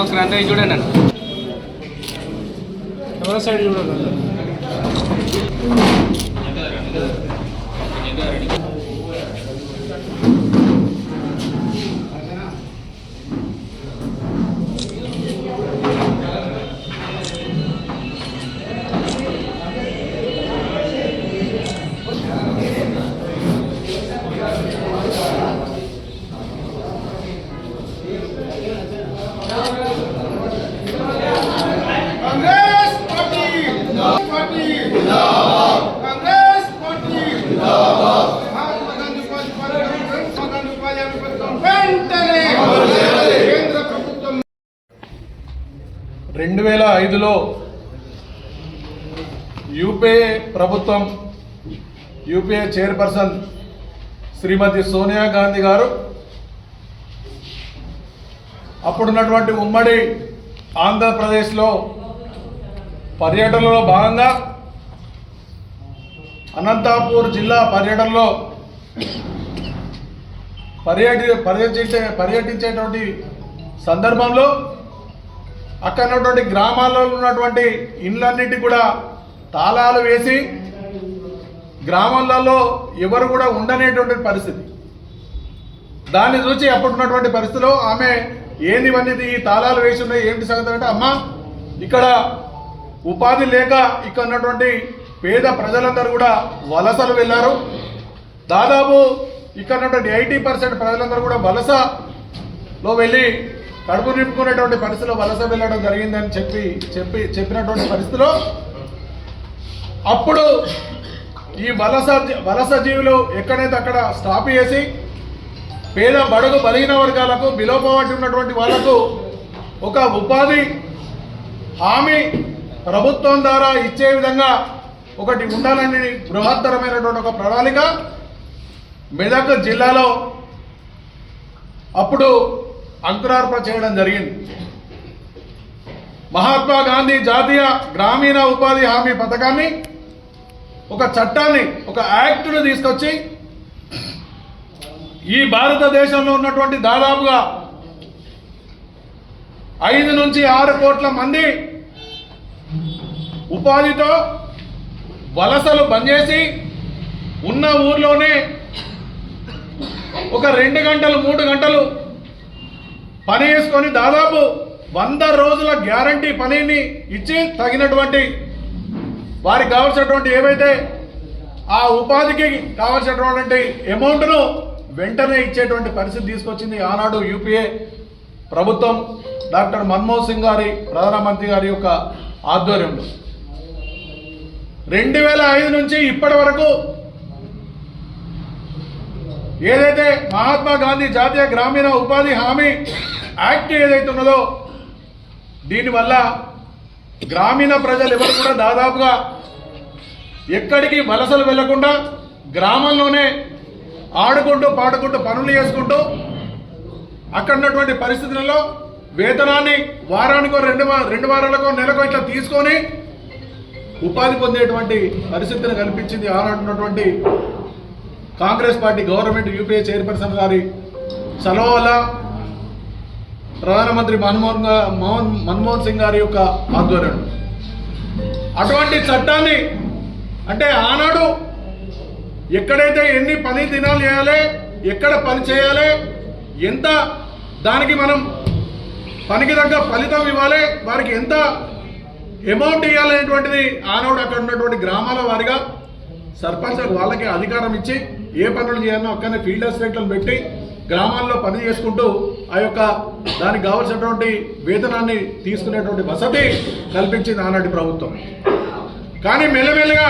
ఒకసారి అందరూ చూడండి అన్న. ఎవరో సైడ్ చూడండి రెండు వేల ఐదులో యూపీఏ ప్రభుత్వం యూపీఏ చైర్పర్సన్ శ్రీమతి సోనియా గాంధీ గారు అప్పుడున్నటువంటి ఉమ్మడి ఆంధ్రప్రదేశ్లో పర్యటనలో భాగంగా అనంతపూర్ జిల్లా పర్యటనలో పర్యటి పర్యటించే పర్యటించేటువంటి సందర్భంలో అక్కడ ఉన్నటువంటి గ్రామాల్లో ఉన్నటువంటి ఇండ్లన్నిటి కూడా తాళాలు వేసి గ్రామాలలో ఎవరు కూడా ఉండనేటువంటి పరిస్థితి. దాన్ని చూసి అప్పుడున్నటువంటి పరిస్థితిలో ఆమె ఏంది ఇవన్నీ ఈ తాళాలు వేసి ఉన్నాయి ఏంటి సంగతి అంటే అమ్మ ఇక్కడ ఉపాధి లేక ఇక్కడ ఉన్నటువంటి పేద ప్రజలందరూ కూడా వలసలు వెళ్ళారు. దాదాపు ఇక్కడ ఉన్నటువంటి ఎయిటీ పర్సెంట్ ప్రజలందరూ కూడా వలసలో వెళ్ళి కడుపు నింపుకునేటువంటి పరిస్థితిలో వలస వెళ్ళడం జరిగిందని చెప్పి చెప్పి చెప్పినటువంటి పరిస్థితిలో అప్పుడు ఈ వలస వలస జీవులు ఎక్కడైతే అక్కడ స్టాప్ చేసి పేద బడుగు బలిగిన వర్గాలకు బిలోపబడి ఉన్నటువంటి వాళ్ళకు ఒక ఉపాధి హామీ ప్రభుత్వం ద్వారా ఇచ్చే విధంగా ఒకటి ఉండాలని బృహత్తరమైనటువంటి ఒక ప్రణాళిక. మెదక్ జిల్లాలో అప్పుడు అంకురార్పణ చేయడం జరిగింది. మహాత్మా గాంధీ జాతీయ గ్రామీణ ఉపాధి హామీ పథకాన్ని ఒక చట్టాన్ని ఒక యాక్ట్ను తీసుకొచ్చి ఈ భారతదేశంలో ఉన్నటువంటి దాదాపుగా ఐదు నుంచి ఆరు కోట్ల మంది ఉపాధితో వలసలు పనిచేసి ఉన్న ఊర్లోనే ఒక రెండు గంటలు మూడు గంటలు పని చేసుకొని దాదాపు వంద రోజుల గ్యారంటీ పనిని ఇచ్చి తగినటువంటి వారికి కావాల్సినటువంటి ఏవైతే ఆ ఉపాధికి కావాల్సినటువంటి అమౌంట్ను వెంటనే ఇచ్చేటువంటి పరిస్థితి తీసుకొచ్చింది ఆనాడు యూపీఏ ప్రభుత్వం డాక్టర్ మన్మోహన్ సింగ్ గారి ప్రధానమంత్రి గారి యొక్క ఆధ్వర్యంలో. రెండు వేల ఐదు నుంచి ఇప్పటి వరకు ఏదైతే మహాత్మా గాంధీ జాతీయ గ్రామీణ ఉపాధి హామీ యాక్ట్ ఏదైతే ఉన్నదో దీనివల్ల గ్రామీణ ప్రజలు ఎవరు కూడా దాదాపుగా ఎక్కడికి వలసలు వెళ్ళకుండా గ్రామంలోనే ఆడుకుంటూ పాడుకుంటూ పనులు చేసుకుంటూ అక్కడ ఉన్నటువంటి పరిస్థితులలో వేతనాన్ని వారానికో రెండు రెండు వారాలకో నెలకో ఇట్లా తీసుకొని ఉపాధి పొందేటువంటి పరిస్థితిని కల్పించింది ఆనాడున్నటువంటి Congress party government UPA chairperson గారి సెలవు వల్ల ప్రధానమంత్రి మన్మోహన్ మోహన్ మన్మోహన్ సింగ్ గారి యొక్క ఆధ్వర్యంలో అటువంటి చట్టాన్ని అంటే ఆనాడు ఎక్కడైతే ఎన్ని పని దినాలు చేయాలి ఎక్కడ పని చేయాలి ఎంత దానికి మనం పనికి తగ్గ ఫలితం ఇవ్వాలి వారికి ఎంత అమౌంట్ ఇవ్వాలనేటువంటిది ఆనాడు అక్కడ ఉన్నటువంటి గ్రామాల వారిగా సర్పంచ్ వాళ్ళకి అధికారం ఇచ్చి ఏ పనులు చేయాలో ఒక్కనే ఫీల్డ్ అసిస్టెంట్లను పెట్టి గ్రామాల్లో పని చేసుకుంటూ ఆ యొక్క దానికి కావలసినటువంటి వేతనాన్ని తీసుకునేటువంటి వసతి కల్పించింది ఆనాటి ప్రభుత్వం. కానీ మెల్లమెల్లగా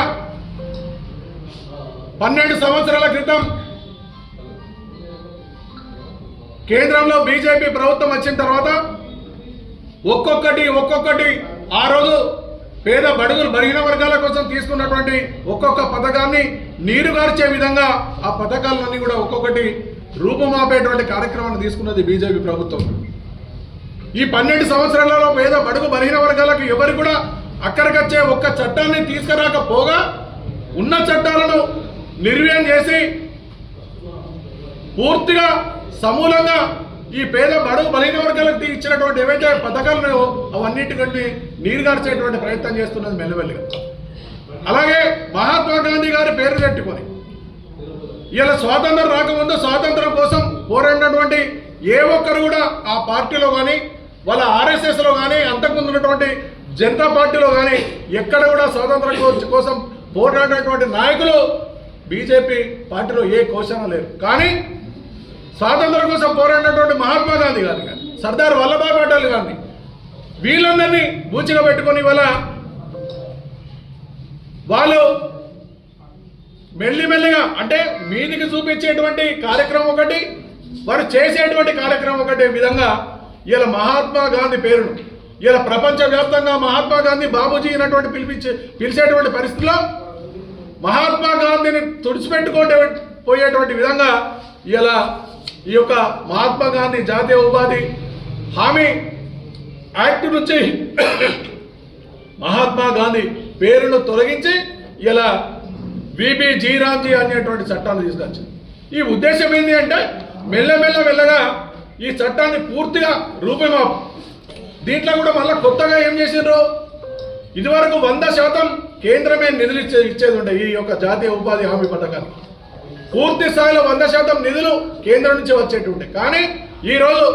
పన్నెండు సంవత్సరాల క్రితం కేంద్రంలో బీజేపీ ప్రభుత్వం వచ్చిన తర్వాత ఒక్కొక్కటి ఒక్కొక్కటి ఆ రోజు పేద బడుగులు బరిగిన వర్గాల కోసం తీసుకున్నటువంటి ఒక్కొక్క పథకాన్ని నీరుగార్చే విధంగా ఆ పథకాలన్నీ కూడా ఒక్కొక్కటి రూపమాపేటువంటి కార్యక్రమాన్ని తీసుకున్నది బీజేపీ ప్రభుత్వం. ఈ పన్నెండు సంవత్సరాలలో పేద బడుగు బలహీన వర్గాలకు ఎవరు కూడా అక్కడికొచ్చే ఒక్క చట్టాన్ని తీసుకురాకపోగా ఉన్న చట్టాలను నిర్వీర్యం చేసి పూర్తిగా సమూలంగా ఈ పేద బడుగు బలైన వర్గాలకు ఇచ్చినటువంటి ఏవైతే పథకాలు ఉన్నాయో అవన్నిటికంటే నీరుగార్చేటువంటి ప్రయత్నం చేస్తున్నది మెల్లమెల్లిగా. అలాగే మహాత్మా గాంధీ గారి పేరు పెట్టుకొని ఇలా స్వాతంత్రం రాకముందు స్వాతంత్రం కోసం పోరాడినటువంటి ఏ ఒక్కరు కూడా ఆ పార్టీలో కానీ వాళ్ళ ఆర్ఎస్ఎస్లో కానీ అంతకుముందు ఉన్నటువంటి జనతా పార్టీలో కానీ ఎక్కడ కూడా స్వాతంత్రం కోసం పోరాడినటువంటి నాయకులు బీజేపీ పార్టీలో ఏ కోశమో లేరు. కానీ స్వాతంత్రం కోసం పోరాడినటువంటి మహాత్మా గాంధీ గారు కానీ సర్దార్ వల్లభాయ్ పటేల్ గారిని వీళ్ళందరినీ బూచిగా పెట్టుకొని ఇవాళ వాళ్ళు మెల్లిమెల్లిగా అంటే మీదికి చూపించేటువంటి కార్యక్రమం ఒకటి వారు చేసేటువంటి కార్యక్రమం ఒకటి విధంగా ఇలా మహాత్మా గాంధీ పేరును ఇలా ప్రపంచవ్యాప్తంగా మహాత్మా గాంధీ బాబూజీ అయినటువంటి పిలిపించే పిలిచేటువంటి పరిస్థితిలో మహాత్మా గాంధీని తుడిచిపెట్టుకోటే పోయేటువంటి విధంగా ఇలా ఈ యొక్క మహాత్మా గాంధీ జాతీయ ఉపాధి హామీ యాక్ట్ నుంచి మహాత్మా గాంధీ పేరును తొలగించి ఇలా విబి జీరాంజీ అనేటువంటి చట్టాన్ని తీసుకొచ్చింది. ఈ ఉద్దేశం ఏంటి అంటే మెల్లమెల్ల మెల్లగా ఈ చట్టాన్ని పూర్తిగా రూపుమాపు దీంట్లో కూడా మళ్ళీ కొత్తగా ఏం చేసిండ్రు? ఇదివరకు వంద శాతం కేంద్రమే నిధులు ఇచ్చే ఇచ్చేది ఉండే ఈ యొక్క జాతీయ ఉపాధి హామీ పథకాన్ని పూర్తి స్థాయిలో వంద శాతం నిధులు కేంద్రం నుంచి వచ్చేటువంటి. కానీ ఈరోజు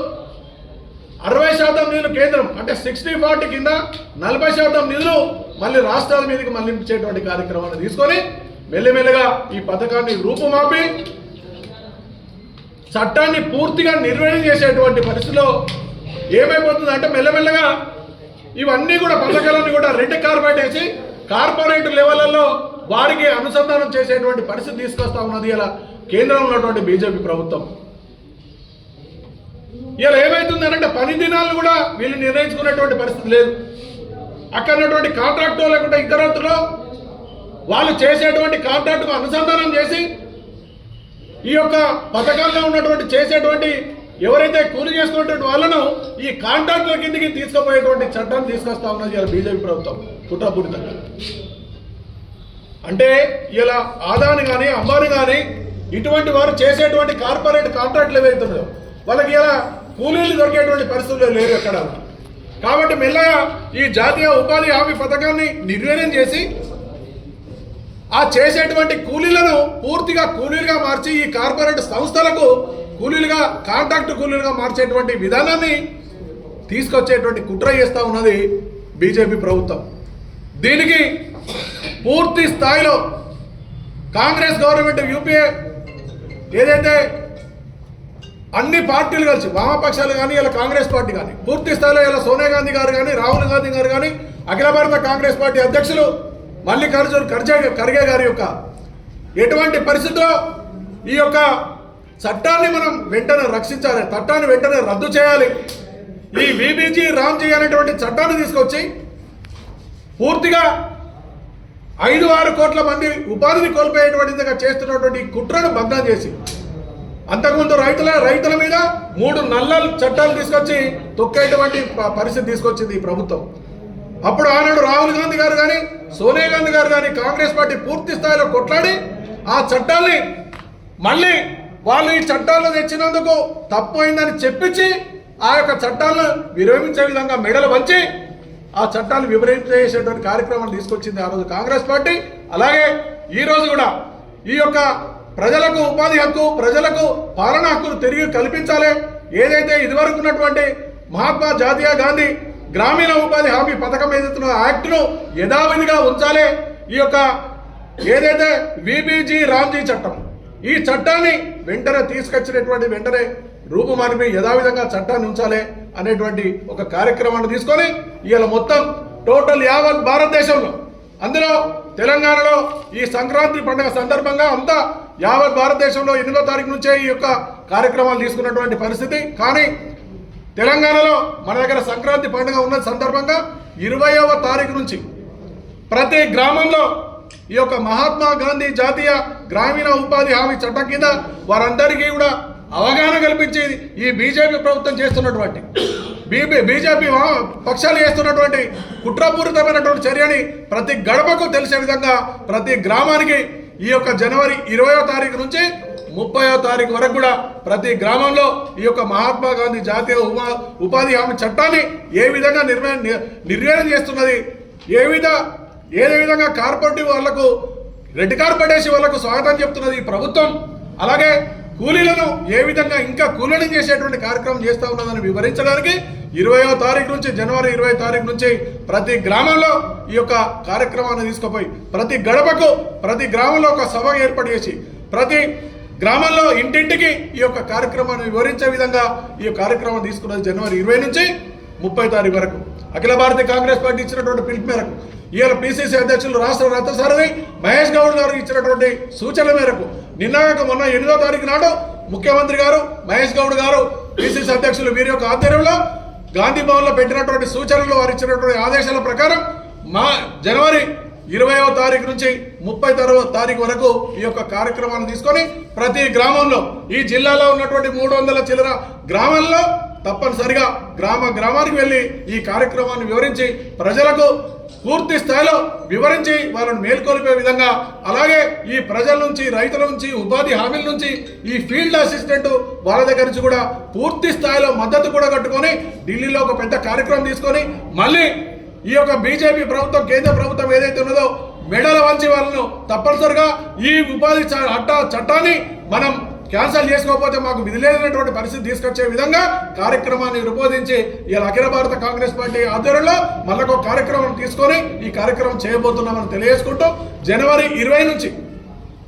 అరవై శాతం నిధులు కేంద్రం అంటే సిక్స్టీ ఫార్టీ కింద నలభై శాతం నిధులు మళ్ళీ రాష్ట్రాల మీదకి మళ్ళించేటువంటి కార్యక్రమాన్ని తీసుకొని మెల్లిమెల్లిగా ఈ పథకాన్ని రూపుమాపి చట్టాన్ని పూర్తిగా నిర్వహణ చేసేటువంటి పరిస్థితిలో ఏమైపోతుందంటే మెల్లమెల్లగా ఇవన్నీ కూడా పథకాలన్నీ కూడా రెడ్ కార్పెట్ వేసి కార్పొరేట్ లెవెల్లో వారికి అనుసంధానం చేసేటువంటి పరిస్థితి తీసుకొస్తా ఉన్నది ఇలా కేంద్రంలో ఉన్నటువంటి బీజేపీ ప్రభుత్వం. ఇలా ఏమైతుంది అంటే పని దినాలు కూడా వీళ్ళు నిర్ణయించుకునేటువంటి పరిస్థితి లేదు. అక్కడ ఉన్నటువంటి కాంట్రాక్ట్ లేకుంటే ఇతరత్తులో వాళ్ళు చేసేటువంటి కాంట్రాక్టు అనుసంధానం చేసి ఈ యొక్క పథకాల్లో ఉన్నటువంటి చేసేటువంటి ఎవరైతే కూలి చేసుకున్నటువంటి వాళ్ళను ఈ కాంట్రాక్టుల కిందకి తీసుకుపోయేటువంటి చట్టాన్ని తీసుకొస్తా ఉన్నది ఇలా బీజేపీ ప్రభుత్వం కుట్రపూరితంగా. అంటే ఇలా ఆదాని కానీ అంబానీ కానీ ఇటువంటి వారు చేసేటువంటి కార్పొరేట్ కాంట్రాక్ట్లు ఏవైతున్నాయో వాళ్ళకి ఇలా కూలీలు దొరికేటువంటి పరిస్థితులు లేరు ఎక్కడ. కాబట్టి మెల్లగా ఈ జాతీయ ఉపాధి హామీ పథకాన్ని నిర్వీర్యం చేసి ఆ చేసేటువంటి కూలీలను పూర్తిగా కూలీలుగా మార్చి ఈ కార్పొరేట్ సంస్థలకు కూలీలుగా కాంట్రాక్ట్ కూలీలుగా మార్చేటువంటి విధానాన్ని తీసుకొచ్చేటువంటి కుట్ర చేస్తూ ఉన్నది బీజేపీ ప్రభుత్వం. దీనికి పూర్తి స్థాయిలో కాంగ్రెస్ గవర్నమెంట్ యూపీఏ ఏదైతే అన్ని పార్టీలు కలిసి వామపక్షాలు కానీ ఇలా కాంగ్రెస్ పార్టీ కానీ పూర్తి స్థాయిలో ఇలా సోనియా గాంధీ గారు కానీ రాహుల్ గాంధీ గారు కానీ అఖిల భారత కాంగ్రెస్ పార్టీ అధ్యక్షులు మల్లికార్జున్ ఖర్గే ఖర్గే గారి యొక్క ఎటువంటి పరిస్థితుల్లో ఈ యొక్క చట్టాన్ని మనం వెంటనే రక్షించాలి చట్టాన్ని వెంటనే రద్దు చేయాలి ఈ విబిజీ రామ్జీ అనేటువంటి చట్టాన్ని తీసుకొచ్చి పూర్తిగా ఐదు ఆరు కోట్ల మంది ఉపాధిని కోల్పోయేటువంటిదిగా చేస్తున్నటువంటి కుట్రను భగ్నం చేసి అంతకుముందు రైతుల రైతుల మీద మూడు నల్ల చట్టాలు తీసుకొచ్చి తొక్కేటువంటి ప- పరిస్థితి తీసుకొచ్చింది ఈ ప్రభుత్వం. అప్పుడు ఆనాడు రాహుల్ గాంధీ గారు కానీ సోనియా గాంధీ గారు కానీ కాంగ్రెస్ పార్టీ పూర్తి స్థాయిలో కొట్లాడి ఆ చట్టాల్ని మళ్ళీ వాళ్ళు ఈ చట్టాలు తెచ్చినందుకు తప్పు అయిందని చెప్పించి ఆ యొక్క చట్టాలను విరమించే విధంగా మెడలు వంచి ఆ చట్టాలు వివరించేసేటువంటి కార్యక్రమాన్ని తీసుకొచ్చింది ఆ రోజు కాంగ్రెస్ పార్టీ. అలాగే ఈ రోజు కూడా ఈ యొక్క ప్రజలకు ఉపాధి హక్కు ప్రజలకు పాలన హక్కును తిరిగి కల్పించాలి. ఏదైతే ఇదివరకు ఉన్నటువంటి మహాత్మా జాతీయ గాంధీ గ్రామీణ ఉపాధి హామీ పథకం ఏదైతే యాక్ట్ను యథావిధిగా ఉంచాలి. ఈ యొక్క ఏదైతే విబిజీ రామ్జీ చట్టం ఈ చట్టాన్ని వెంటనే తీసుకొచ్చినటువంటి వెంటనే రూపుమారిపి యథావిధంగా చట్టాన్ని ఉంచాలి అనేటువంటి ఒక కార్యక్రమాన్ని తీసుకొని ఇవాళ మొత్తం టోటల్ యావత్ భారతదేశంలో అందులో తెలంగాణలో ఈ సంక్రాంతి పండుగ సందర్భంగా అంతా యావత్ భారతదేశంలో ఎనిమిదో తారీఖు నుంచే ఈ యొక్క కార్యక్రమాలు తీసుకున్నటువంటి పరిస్థితి. కానీ తెలంగాణలో మన దగ్గర సంక్రాంతి పండుగ ఉన్న సందర్భంగా ఇరవయవ తారీఖు నుంచి ప్రతి గ్రామంలో ఈ యొక్క మహాత్మా గాంధీ జాతీయ గ్రామీణ ఉపాధి హామీ చట్టం కింద వారందరికీ కూడా అవగాహన కల్పించేది ఈ బీజేపీ ప్రభుత్వం చేస్తున్నటువంటి. బీబీ బీజేపీ పక్షాలు చేస్తున్నటువంటి కుట్రపూరితమైనటువంటి చర్యని ప్రతి గడపకు తెలిసే విధంగా ప్రతి గ్రామానికి ఈ యొక్క జనవరి ఇరవయో తారీఖు నుంచి ముప్పయో తారీఖు వరకు కూడా ప్రతి గ్రామంలో ఈ యొక్క మహాత్మా గాంధీ జాతీయ ఉపా ఉపాధి హామీ చట్టాన్ని ఏ విధంగా నిర్వ నిర్వహణ చేస్తున్నది ఏ విధ ఏ విధంగా కార్పొరేటివ్ వాళ్ళకు రెడ్ కార్పొరేషన్ వాళ్ళకు స్వాగతం చెప్తున్నది ఈ ప్రభుత్వం. అలాగే కూలీలను ఏ విధంగా ఇంకా కూలీలను చేసేటువంటి కార్యక్రమం చేస్తా ఉన్నదని వివరించడానికి ఇరవయో తారీఖు నుంచి జనవరి ఇరవై తారీఖు నుంచి ప్రతి గ్రామంలో ఈ యొక్క కార్యక్రమాన్ని తీసుకుపోయి ప్రతి గడపకు ప్రతి గ్రామంలో ఒక సభ ఏర్పాటు చేసి ప్రతి గ్రామంలో ఇంటింటికి ఈ యొక్క కార్యక్రమాన్ని వివరించే విధంగా ఈ కార్యక్రమం తీసుకున్నది జనవరి ఇరవై నుంచి ముప్పై తారీఖు వరకు. అఖిల భారతీయ కాంగ్రెస్ పార్టీ ఇచ్చినటువంటి పిలుపు మేరకు ఇవాళ పిసిసి అధ్యక్షులు రాష్ట్ర రథసారథి మహేష్ గౌడ్ గారు ఇచ్చినటువంటి సూచనల మేరకు నిన్నగాక మొన్న ఎనిమిదో తారీఖు నాడు ముఖ్యమంత్రి గారు మహేష్ గౌడ్ గారు పిసిసి అధ్యక్షులు వీరి యొక్క ఆధ్వర్యంలో గాంధీ భవన్లో పెట్టినటువంటి సూచనలు వారు ఇచ్చినటువంటి ఆదేశాల ప్రకారం మా జనవరి ఇరవయో తారీఖు నుంచి ముప్పై తారీఖు వరకు ఈ యొక్క కార్యక్రమాన్ని తీసుకొని ప్రతి గ్రామంలో ఈ జిల్లాలో ఉన్నటువంటి మూడు వందల చిల్లర గ్రామాల్లో తప్పనిసరిగా గ్రామ గ్రామానికి వెళ్ళి ఈ కార్యక్రమాన్ని వివరించి ప్రజలకు పూర్తి స్థాయిలో వివరించి వాళ్ళను మేల్కొల్పే విధంగా అలాగే ఈ ప్రజల నుంచి రైతుల నుంచి ఉపాధి హామీల నుంచి ఈ ఫీల్డ్ అసిస్టెంట్ వాళ్ళ దగ్గర నుంచి కూడా పూర్తి స్థాయిలో మద్దతు కూడా కట్టుకొని ఢిల్లీలో ఒక పెద్ద కార్యక్రమం తీసుకొని మళ్ళీ ఈ యొక్క బీజేపీ ప్రభుత్వం కేంద్ర ప్రభుత్వం ఏదైతే ఉన్నదో మెడల వంచి వాళ్ళను తప్పనిసరిగా ఈ ఉపాధి చ- చట్టాన్ని మనం క్యాన్సల్ చేసుకోకపోతే మాకు విధులేనటువంటి పరిస్థితి తీసుకొచ్చే విధంగా కార్యక్రమాన్ని రూపొందించి ఇలా అఖిల భారత కాంగ్రెస్ పార్టీ ఆధ్వర్యంలో మళ్ళొక కార్యక్రమం తీసుకొని ఈ కార్యక్రమం చేయబోతున్నామని తెలియజేసుకుంటూ జనవరి ఇరవై నుంచి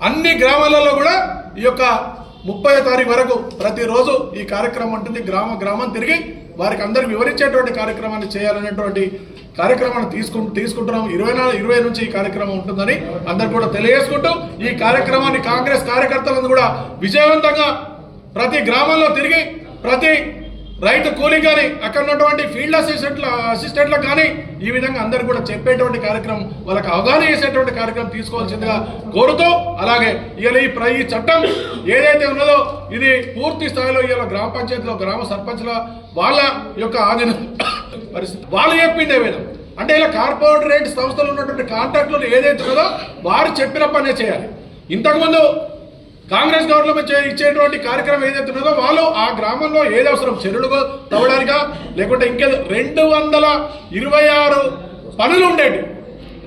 అన్ని గ్రామాలలో కూడా ఈ యొక్క ముప్పై తారీఖు వరకు ప్రతిరోజు ఈ కార్యక్రమం ఉంటుంది. గ్రామ గ్రామం తిరిగి వారికి అందరికి వివరించేటువంటి కార్యక్రమాన్ని చేయాలనేటువంటి కార్యక్రమాన్ని తీసుకు తీసుకుంటున్నాం ఇరవై నాలుగు ఇరవై నుంచి ఈ కార్యక్రమం ఉంటుందని అందరు కూడా తెలియజేసుకుంటూ ఈ కార్యక్రమాన్ని కాంగ్రెస్ కార్యకర్తలను కూడా విజయవంతంగా ప్రతి గ్రామంలో తిరిగి ప్రతి రైతు కూలీ కానీ అక్కడ ఉన్నటువంటి ఫీల్డ్ అసిస్టెంట్ల అసిస్టెంట్లకు కానీ ఈ విధంగా అందరు కూడా చెప్పేటువంటి కార్యక్రమం వాళ్ళకి అవగాహన చేసేటువంటి కార్యక్రమం తీసుకోవాల్సిందిగా కోరుతూ అలాగే ఇవాళ ఈ ప్ర- ఈ చట్టం ఏదైతే ఉన్నదో ఇది పూర్తి స్థాయిలో ఇవాళ గ్రామ పంచాయతీలో గ్రామ సర్పంచ్ల వాళ్ళ యొక్క ఆధీన పరిస్థితి. వాళ్ళు చెప్పిండే విధం అంటే ఇలా కార్పొరేట్ సంస్థలు ఉన్నటువంటి కాంట్రాక్టులు ఏదైతే ఉన్నదో వారు చెప్పిన పనే చేయాలి. ఇంతకుముందు కాంగ్రెస్ గవర్నమెంట్ చే- ఇచ్చేటువంటి కార్యక్రమం ఏదైతే ఉన్నదో వాళ్ళు ఆ గ్రామంలో ఏది అవసరం? చెరువులు తవ్వడానికా? లేకుంటే ఇంకేదో రెండు వందల ఇరవై ఆరు పనులు ఉండేవి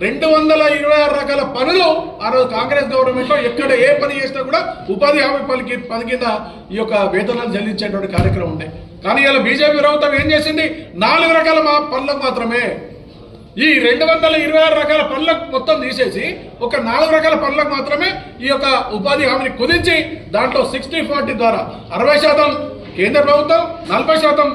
రెండు వందల ఇరవై ఆరు రకాల పనులు ఆ రోజు కాంగ్రెస్ గవర్నమెంట్లో ఎక్కడ ఏ పని చేసినా కూడా ఉపాధి హామీ పనికి పని కింద ఈ యొక్క వేతనాలు చెల్లించేటువంటి కార్యక్రమం ఉండే. కానీ ఇలా బీజేపీ ప్రభుత్వం ఏం చేసింది? నాలుగు రకాల మా పనులకు మాత్రమే ఈ రెండు వందల ఇరవై ఆరు రకాల పనులకు మొత్తం తీసేసి ఒక నాలుగు రకాల పనులకు మాత్రమే ఈ యొక్క ఉపాధి హామీని కుదించి దాంట్లో సిక్స్టీ ఫార్టీ ద్వారా అరవై శాతం కేంద్ర ప్రభుత్వం నలభై శాతం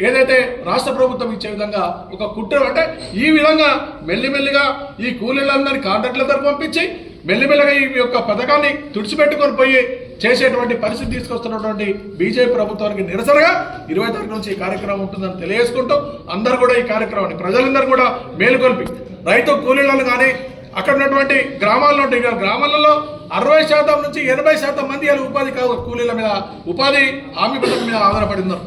ఏదైతే రాష్ట్ర ప్రభుత్వం ఇచ్చే విధంగా ఒక కుట్ర అంటే ఈ విధంగా మెల్లిమెల్లిగా ఈ కూలీలందరినీ కాంట్రాక్టుల దగ్గర పంపించి మెల్లిమెల్లిగా ఈ యొక్క పథకాన్ని తుడిచిపెట్టుకొని పోయి చేసేటువంటి పరిస్థితి తీసుకొస్తున్నటువంటి బీజేపీ ప్రభుత్వానికి నిరసనగా ఇరవై తారీఖు నుంచి ఈ కార్యక్రమం ఉంటుందని తెలియజేసుకుంటూ అందరూ కూడా ఈ కార్యక్రమాన్ని ప్రజలందరూ కూడా మేలుకొల్పి రైతు కూలీలను కానీ అక్కడ ఉన్నటువంటి గ్రామాల్లో ఉంటాయి గ్రామాలలో అరవై శాతం నుంచి ఎనభై శాతం మంది ఇలా ఉపాధి కాదు కూలీల మీద ఉపాధి హామీ పథకం మీద ఆధారపడి ఉన్నారు.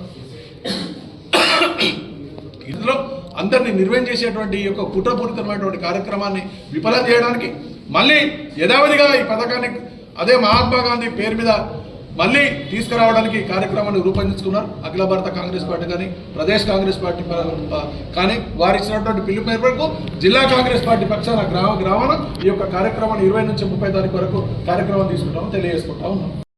ఇందులో అందరినీ నిర్వహణ చేసేటువంటి ఈ యొక్క కుట్రపూరితమైనటువంటి కార్యక్రమాన్ని విఫలం చేయడానికి మళ్ళీ యథావిధిగా ఈ పథకాన్ని అదే మహాత్మా గాంధీ పేరు మీద మళ్ళీ తీసుకురావడానికి కార్యక్రమాన్ని రూపొందించుకున్నారు. అఖిల భారత కాంగ్రెస్ పార్టీ కానీ ప్రదేశ్ కాంగ్రెస్ పార్టీ కానీ వారు ఇచ్చినటువంటి పిలుపు మేరకు జిల్లా కాంగ్రెస్ పార్టీ పక్షాన గ్రామ గ్రామాన ఈ యొక్క కార్యక్రమాన్ని ఇరవై నుంచి ముప్పై తారీఖు వరకు కార్యక్రమం తీసుకుంటామని తెలియజేసుకుంటా ఉన్నాం.